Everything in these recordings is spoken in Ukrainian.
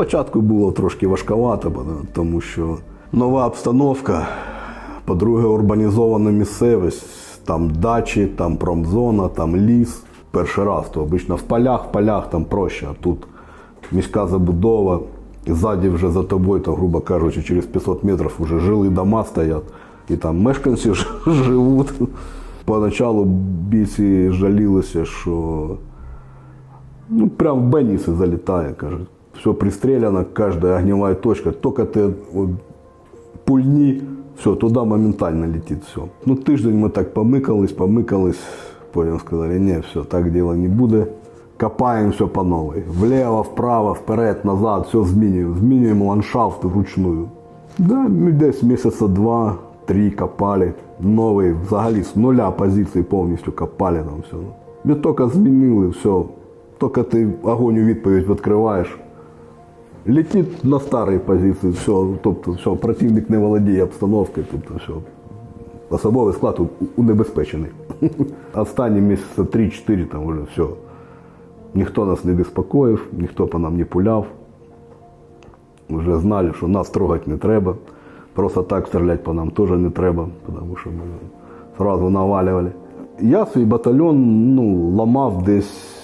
Спочатку було трошки важковато, ну, тому що нова обстановка, по-друге, урбанізована місцевість, там дачі, там промзона, там ліс. Перший раз, то обично в полях, в полях там проще, а тут міська забудова, ззаді вже за тобою, то, грубо кажучи, через 500 метрів вже жили дома стоять, і там мешканці живуть. Поначалу бійці жалілися, що ну, прям в больнице залетая, кажет. Все пристреляно, каждая огневая точка. Только ты вот, пульни, все, туда моментально летит все. Ну, тиждень мы так помыкались, помыкались. Потім сказали, не, все, так дело не буде. Копаем все по новой. Влево, вправо, вперед, назад, все змінюємо. Змінюємо ландшафт вручную. Да, ми десь місяця два, три копали. Новий, взагалі з нуля позиції повністю копали там все. Ми тільки змінили все. Тільки ти огонь у відповідь відкриваєш. Летить на старій позиції, все, тобто все, противник не володіє обстановкою, тобто все. Особовий склад унебезпечений. Останні місяці 3-4 там вже все. Ніхто нас не безпокоїв, ніхто по нам не пуляв. Вже знали, що нас трогати не треба. Просто так стріляти по нам теж не треба, тому що ми одразу навалювали. Я свій батальйон ну, ламав десь,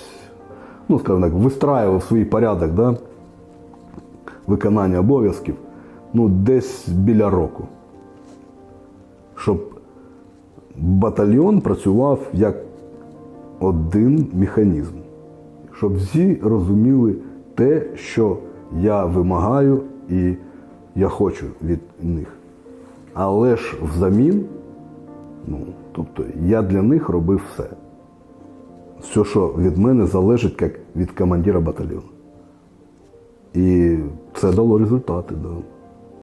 ну, скажімо так, вистраював свій порядок да, виконання обов'язків ну, десь біля року. Щоб батальйон працював як один механізм щоб всі розуміли те, що я вимагаю і я хочу від них. Але ж взамін, ну, тобто я для них робив все. Все, що від мене залежить як від командира батальйону. І це дало результати, Да.